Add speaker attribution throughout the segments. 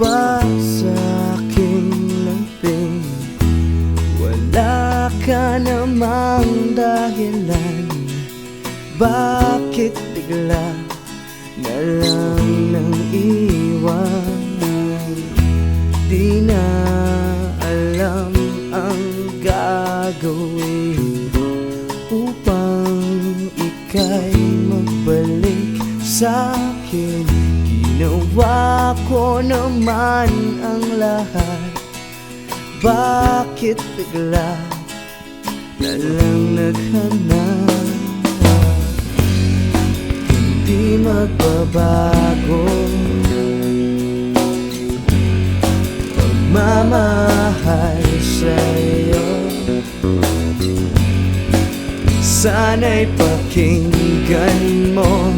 Speaker 1: pa sa aking lamping Wala ka namang dahilan. Bakit bigla na lang nang iwanan? Di na alam ang gagawin Upang ika'y magbalik sa akin Ginawa ko naman ang lahat. Bakit bigla na lang naghanap? Hindi magbabago. Pagmamahal sa'yo. Sana'y pakinggan mo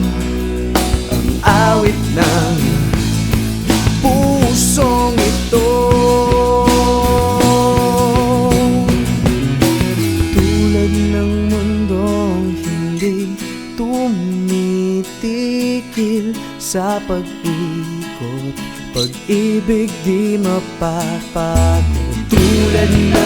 Speaker 1: tumitigil sa pag-ikot. Pag-ibig di mapapagod. Tulad ng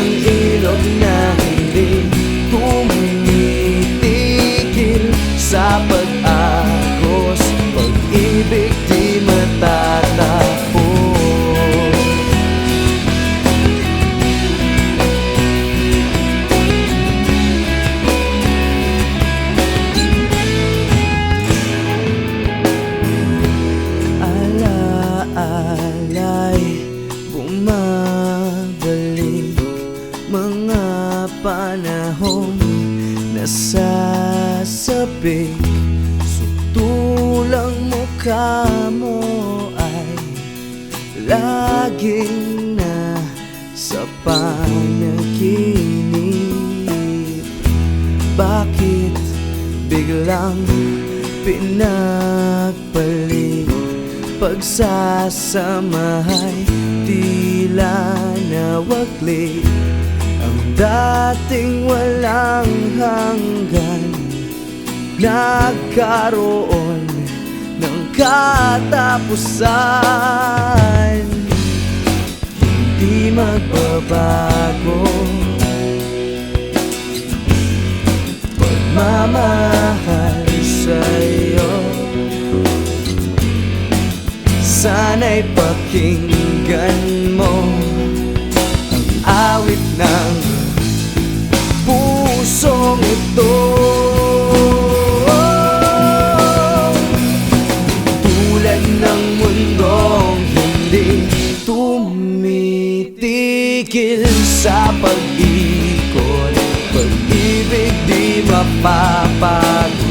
Speaker 1: panahong Nasasabik Sutulang mukha mo ay Laging na sa panaginip. Bakit biglang pinagpalit Pagsasamahay? Tila Ang dating walang hanggan Nagkaroon ng katapusan. Hindi magbabago. Pagmamahal sa'yo. Sana'y pakinggan mo Ang awit ng pusong ito ng mundong hindi tumitigil sa pag-ikot. Pag-ibig di mapapagod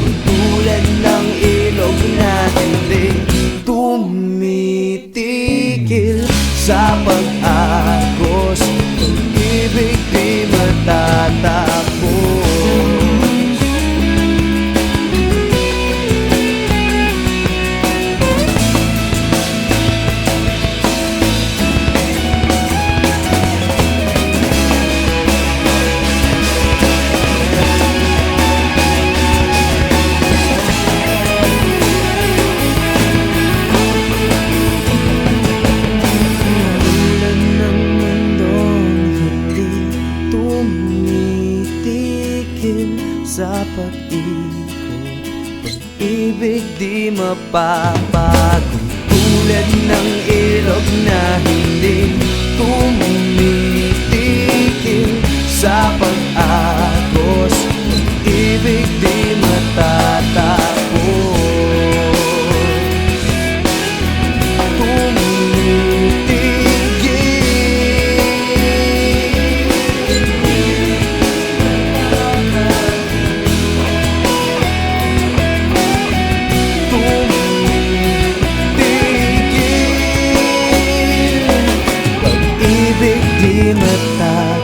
Speaker 1: sa pag-ikot Pag-ibig di mapapago Tulad ng ilog na hindi tumitigil μετά